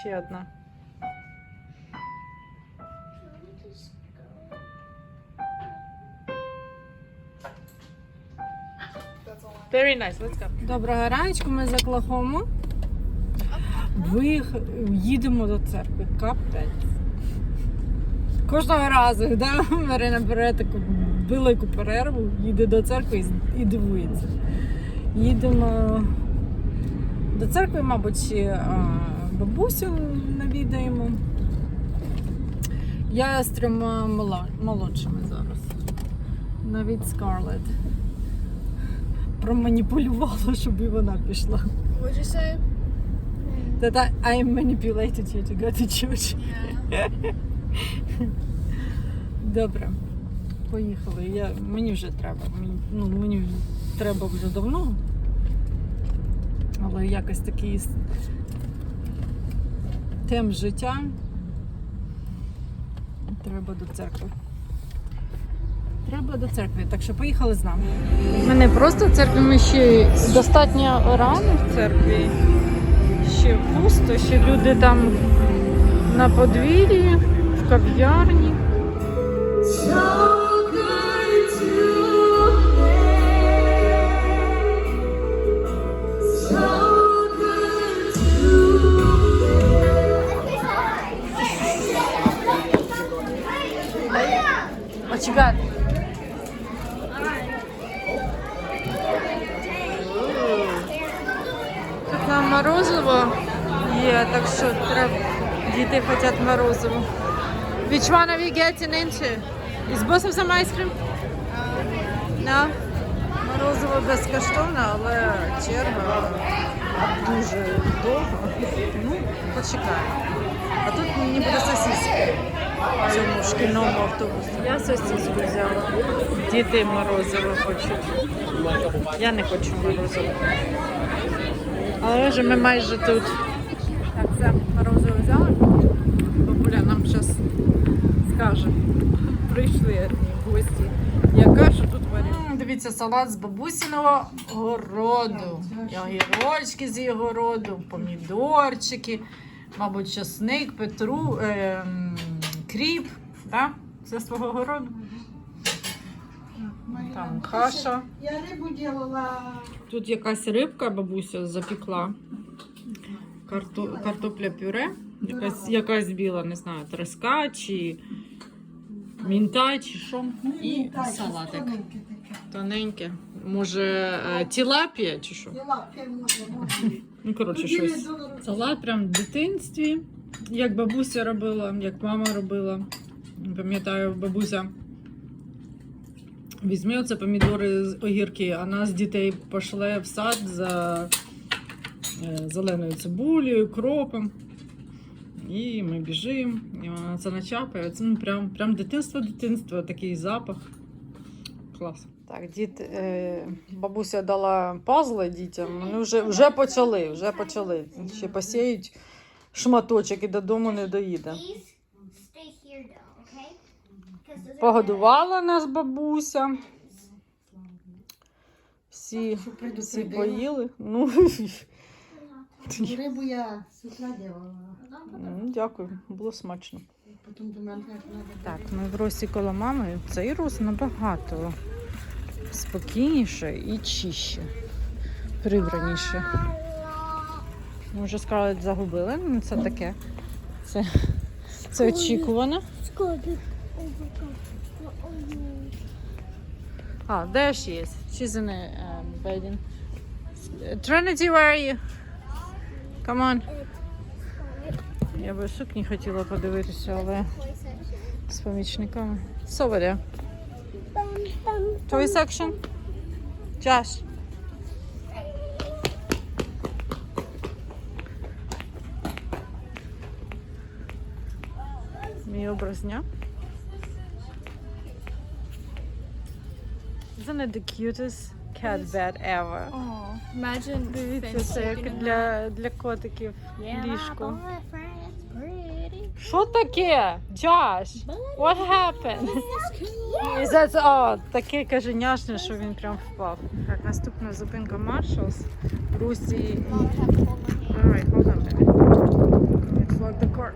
Ще одна. Very nice, let's go. Доброго раночку, ми з Оклахому. Виїх... Їдемо до церкви. Капець. Кожного разу, да? Марина бере таку велику перерву, їде до церкви і- і дивується. Їдемо до церкви, мабуть, бабусю навідаємо. Я з трьома молодшими зараз. Навіть Скарлетт проманіпулювала, щоб і вона пішла. What'd you say? That I, I manipulated you to go to church. Yeah. Добре, поїхали. Я, мені вже треба. Мені, ну, мені треба вже давно. Але якось такий темп життя. Треба до церкви. Треба до церкви, так що поїхали з нами. Ми не просто в церкві, ми ще достатньо рано в церкві. Ще пусто, ще люди там на подвір'ї, в кав'ярні. Got? Тут нам морозиво є, так що треба. Діти хочуть морозиво. Which one are we getting into? Is both of them ice cream? No? Морозиво безкоштовне, але черга дуже довго. Ну, почекаємо. А тут мені буде сосиски цьому шкільному автобусі. Я сосиску взяла. Діти морозиво хочуть. Я не хочу морозиво. Але вже ми майже тут. Так, це морозиво взяли. Бабуля нам зараз скаже. Прийшли гості. Яка ж тут варіант? Дивіться, салат з бабусиного городу. Огірочки з її городу, помідорчики, мабуть, часник, петру, ем, кріп. Да? Це з твого городу. Там каша. Я рибу делала. Тут якась рибка бабуся запекла. Карто... Картопля пюре. Якась, якась біла, не знаю, треска чи мінта, чи що. І салатик. Тоненьке. Може, е, тілапія чи що? Тилапія може, може. Ну, коротше, щось. Салат прям в дитинстві, як бабуся робила, як мама робила. Пам'ятаю, бабуся. Візьми оце помідори з огірки, а нас дітей пошле в сад за е, зеленою цибулею, кропом. І ми біжимо, і вона це начапає. Це ну, прям, прям дитинство, дитинство, такий запах. Клас. Так, дід, е, бабуся дала пазли дітям. Вони вже, вже почали, вже почали. Ще посіють шматочок і додому не доїде. Погодувала нас бабуся. Всі, всі поїли. Ну, Рибу я з утра делала. дякую, було смачно. Так, ми в росі коло мами. Цей рос набагато спокійніше і чище, прибраніше. Ми вже Скарлетт загубили, ну це таке. Це, це очікувано. А, there she is. She's in a um, bedding. Trinity, where are you? Come on. Я би сукні хотіла подивитися, але з помічниками. So there. Toy section. Josh. Мій образ дня. Isn't it the cutest cat bed ever? Oh, imagine Дивіться, це як для, для котиків ліжко. Що таке? Джаш? What happened? І це, це- о, таке каже няшне, що він прям впав. Так, наступна зупинка Marshalls. Русі. Alright, hold on, baby. Let's lock the car.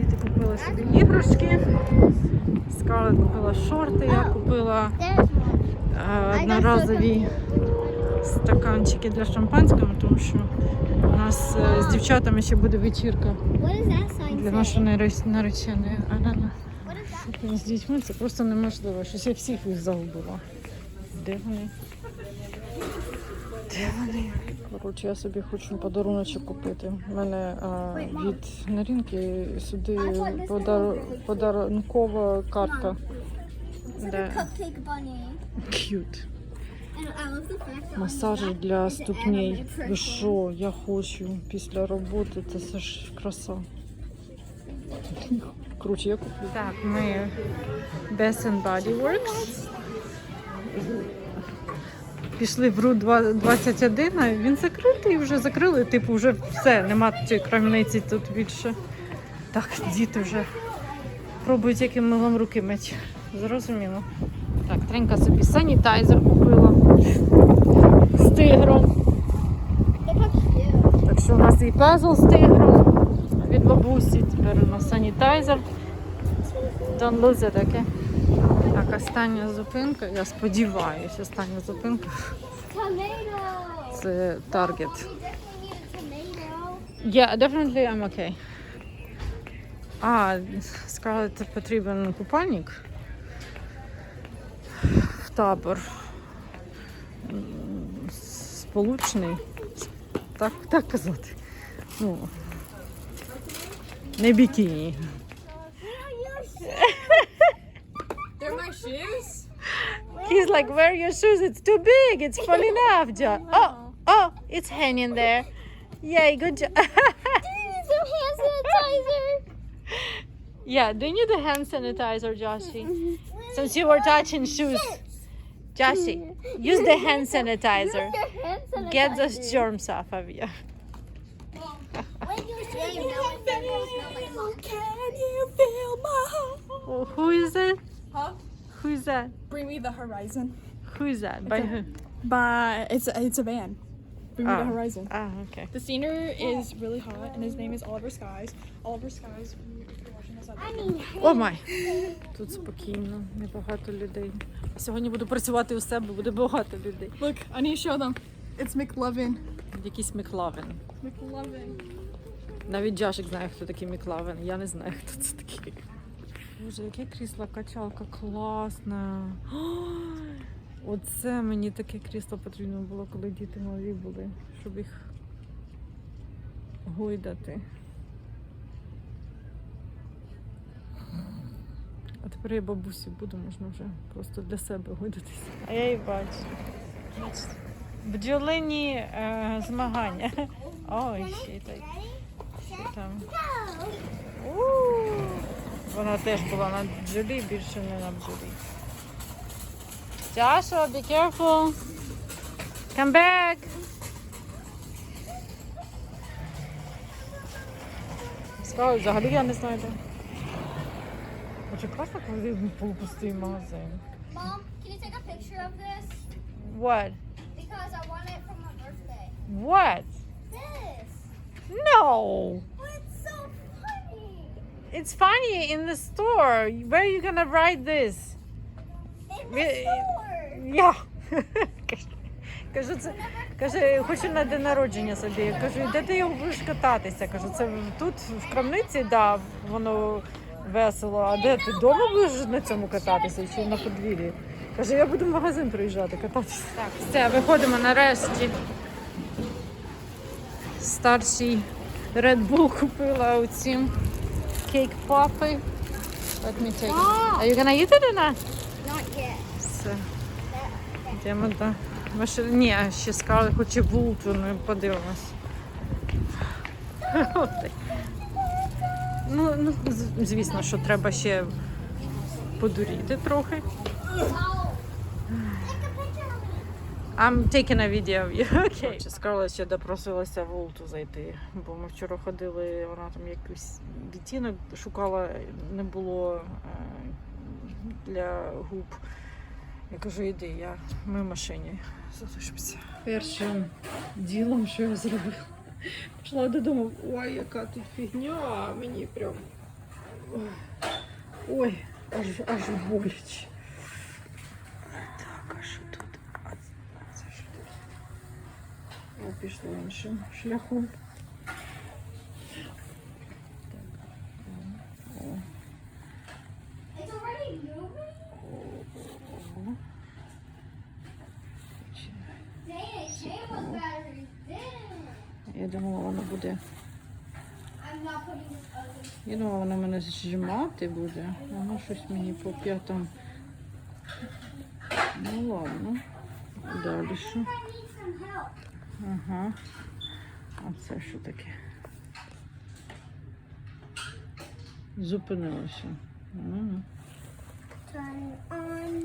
Діти купили собі іграшки. Скарлет купила шорти, я купила е, одноразові стаканчики для шампанського, тому що у нас е, з дівчатами ще буде вечірка для нашої наре- нареченої. З дітьми це просто неможливо. Щось я всіх їх загубила. Де вони? Де вони? Коротше, я собі хочу подаруночок купити. У мене а, від Нарінки сюди подар... подарункова картка. Да. that Масажі для ступней. Ви що, я хочу після роботи, це все ж краса. Коротше, я куплю. Так, ми Bath and Body Works. Пішли в РУ 21, а він закритий, вже закрили, типу, вже все, нема цієї крамниці тут більше. Так, діти вже пробують, яким милом руки мить. Зрозуміло. Так, Тренька собі санітайзер купила з тигром. Так що у нас і пезл з тигром від бабусі. Тепер у нас санітайзер. Don't lose it, okay? Так, остання зупинка, я сподіваюся, остання зупинка це Target. Yeah, definitely I'm okay. А, Скарлетт потрібен купальник в табор. Сполучний. Так, так казати. Ну, не бікіні. They're my shoes? He's like, wear your shoes, it's too big, it's falling off, John. Oh, oh, it's hanging there. Yay, good job. Do you need some hand sanitizer? yeah, do you need a hand sanitizer, Joshie? Since you were touching shoes. Joshie, use the hand sanitizer. Use your hand sanitizer. Get those germs off of you. When you shave, now my fingers smell like mom. Can you feel my heart? Who is it? Huh? Who is that? Bring me the horizon. Who is that? By who? By it's a, it's a band. Bring me Oh. the horizon. Ah, okay. The singer is really hot, and his name is Oliver Skies. Oliver Skies. If you're watching this, I mean, О май! Тут спокійно, небагато людей. Сьогодні буду працювати у себе, буде багато людей. look, I need to show them. It's McLovin. Якийсь Міклавен. McLovin. Навіть Джашик знає, хто такий Міклавен. Я не знаю, хто це такий. Боже, яке крісло качалка класне. Оце мені таке крісло потрібно було, коли діти малі були, щоб їх гойдати. А тепер я бабусі буду, можна вже просто для себе гойдатися. А я і бачу. Бджолині е, змагання. Ой, ще й так. Що там? У, Вона теж була на бджолі, більше не на бджолі. Joshua, be careful. Come back. Сказали, взагалі я не знаю де. Хоча класно, коли полупустий магазин. mom, can you take a picture of this? What? Because I want it for my birthday. What? This. No! Oh, it's so funny. It's funny in the store. Where are you gonna write this? In the store. Я. Кажу, це каже, хочу на день народження собі. Кажу, де ти його будеш кататися? Кажу, це тут в крамниці, да, воно весело. А де ти вдома будеш на цьому кататися чи на подвір'ї? Каже, я буду в магазин приїжджати кататися. Так, все, виходимо нарешті. Старший Red Bull купила оці кейк попи. Let me take it. Are you gonna eat it or not? Not yet. Все. Йдемо до машини. Ні, ще сказали, хоче вулту, ну подивимось. Ну, ну, звісно, що треба ще подуріти трохи. Oh. Take a picture of it. I'm taking a video of you. Скарла ще допросилася в Улту зайти, бо ми вчора ходили, вона там якийсь відтінок шукала, не було е, для губ. Я кажу, іди, я ми в машині залишимося. Першим ділом, що я зробила, пішла додому. Ой, яка тут фігня, мені прям. Ой, Ой аж, аж боляче. Я пішла іншим шляхом. Я думала, воно буде. Я думала, воно мене зжимати буде. Воно щось мені по п'ятам. Ну ладно. Далі? Ага. А це що таке? Зупинилося. Ага. Turn on.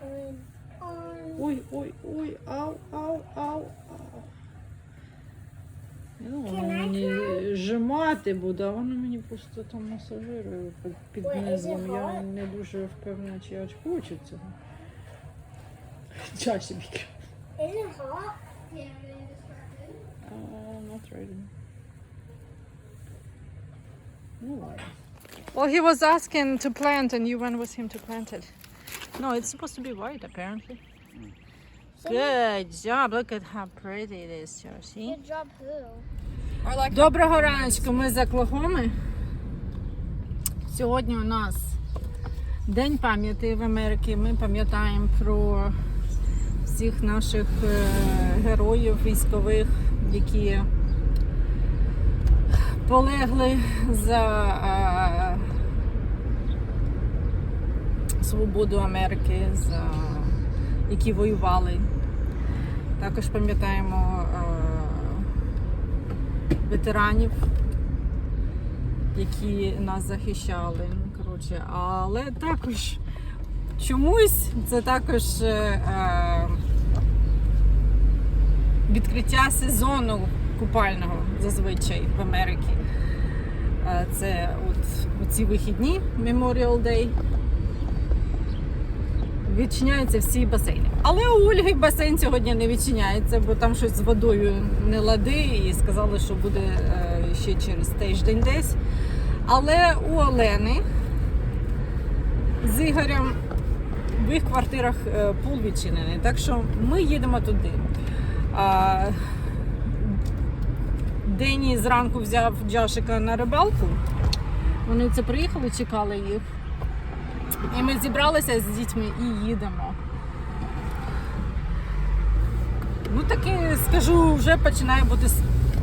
Turn on. Ой, ой, ой, ау, ау, ау, ау. Думала, воно мені зжимати буде, а воно мені просто там масажирує під, під низом. Я не дуже впевнена, чи я хочу цього. Часик. Is it hot? Yeah, it is. Uh, not really. No ладно. Well, he was asking to plant, and you went with him to plant it. No, it's supposed to be white, apparently. Good job. Look at how pretty it is, Josie. Good job, who? Доброго раночку, ми з Оклахоми. Сьогодні у нас День пам'яті в Америці. Ми пам'ятаємо про всіх наших е, героїв військових, які полегли за е, свободу Америки, за які воювали. Також пам'ятаємо е, ветеранів, які нас захищали. Коротше, але також чомусь це також відкриття сезону купального зазвичай в Америці. Е, Це от ці вихідні Memorial Day. Відчиняються всі басейни. Але у Ольги басейн сьогодні не відчиняється, бо там щось з водою не лади, і сказали, що буде е, ще через тиждень десь. Але у Олени з Ігорем в їх квартирах е, пул відчинений. Так що ми їдемо туди. Дені зранку взяв Джашика на рибалку. Вони це приїхали, чекали їх. І ми зібралися з дітьми і їдемо. Ну таки скажу, вже починає бути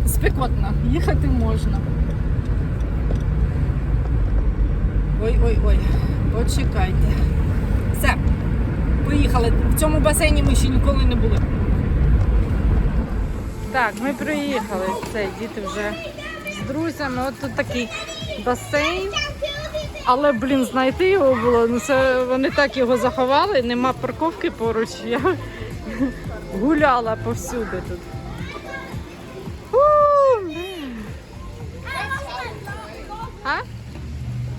спекотно. Їхати можна. Ой-ой-ой, почекайте. Все, поїхали. В цьому басейні ми ще ніколи не були. Так, ми приїхали. Це діти вже з друзями. От тут такий басейн. Але, блін, знайти його було. Ну це вони так його заховали, нема парковки поруч. Я гуляла повсюди тут. А?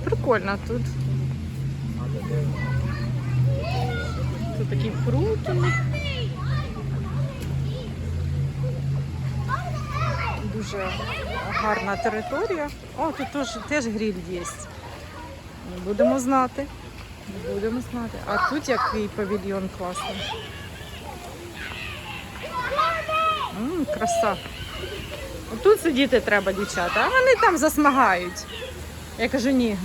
Прикольно тут. Тут такі фрукти. Дуже гарна територія. О, тут теж, теж гриль є. Будемо знати. Будемо знати. А тут який павільйон класний. М, краса. Тут сидіти треба, дівчата, а вони там засмагають. Я кажу, ні,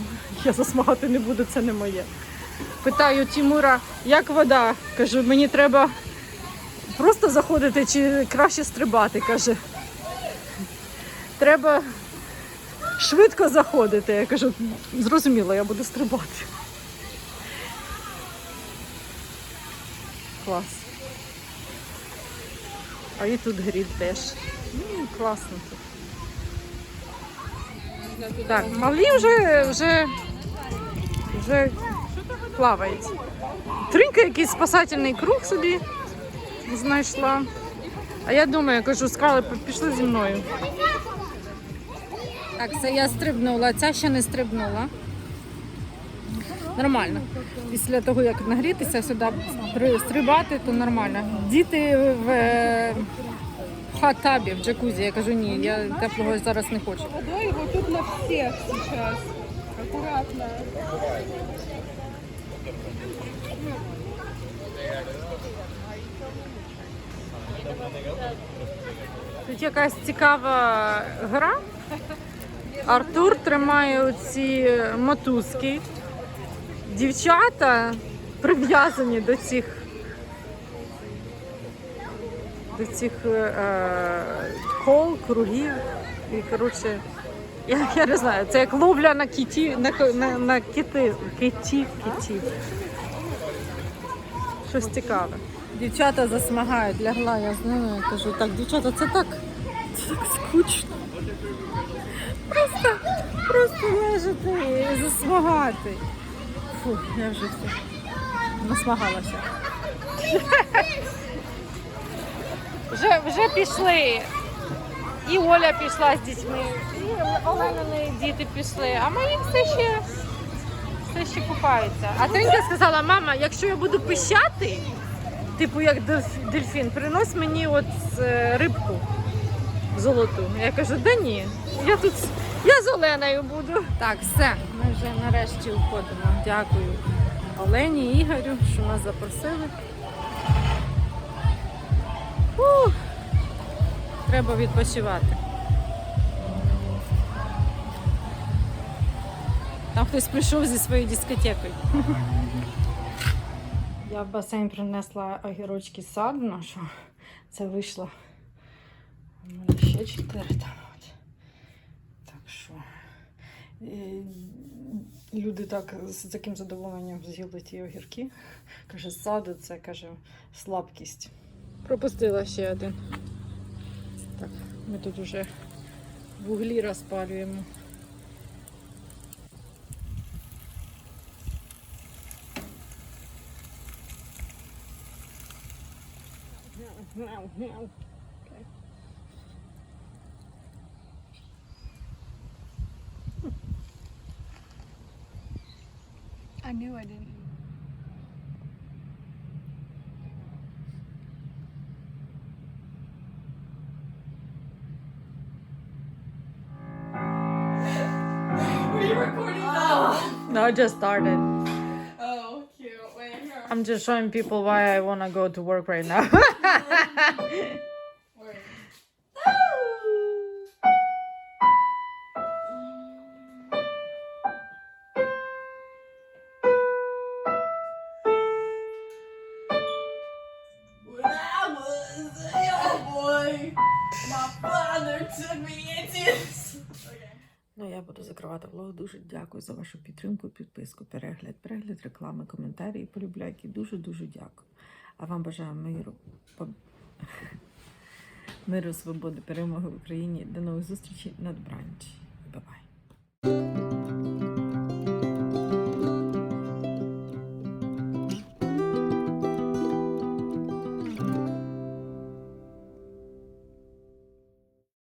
я засмагати не буду, це не моє. Питаю Тимура, як вода? Кажу, мені треба просто заходити чи краще стрибати. Каже. Треба швидко заходити. Я кажу, зрозуміло, я буду стрибати. Клас. А і тут гріль теж. Класно тут. Так, малі вже, вже, вже плавають. Тринка якийсь спасательний круг собі знайшла. А я думаю, я кажу, скали пішли зі мною. Так, це я стрибнула, ця ще не стрибнула. Нормально. Після того, як нагрітися сюди стрибати, то нормально. Діти в е, хат-табі, в джакузі. Я кажу, ні, я теплого зараз не хочу. Водой его тут на всех сейчас. Аккуратно. Тут якась цікава гра. Артур тримає оці мотузки. Дівчата прив'язані до цих до цих е, кол, кругів. І, коротше, я, я не знаю, це як ловля на кіті, на, на, на кити, китів, китів. Щось цікаве. Дівчата засмагають, лягла я з ними. Кажу, так, дівчата, це так, це так скучно. Просто, лежати і засмагати. Фу, я вже все насмагалася. Вже, вже пішли. І Оля пішла з дітьми, і Оленини діти пішли, а мої все ще, все ще купаються. А Тринка сказала, мама, якщо я буду пищати, типу як дельфін, принось мені от е, рибку золоту. Я кажу, да ні, я тут я з Оленою буду. Так, все, ми вже нарешті уходимо. Дякую Олені Ігорю, що нас запросили. Ух, треба відпочивати. Там хтось прийшов зі своєю дискотекою. Я в басейн принесла огірочки з саду нашого. Це вийшло. Ще чотири там. От. Так що. е, Люди так з таким задоволенням з'їли ті огірки. Каже, саду це каже слабкість. Пропустила ще один. Так, ми тут вже вуглі розпалюємо. I knew I didn't. Were you recording that? No, I just started. Oh, cute. Wait, here. I'm just showing people why I want to go to work right now. my father took me into. Okay. Ну, я буду закривати влог. Дуже дякую за вашу підтримку, підписку, перегляд, перегляд, реклами, коментарі і полюбляйки. Дуже дуже дякую. А вам бажаю миру, миру, свободи, перемоги в Україні. До нових зустрічей на добраніч.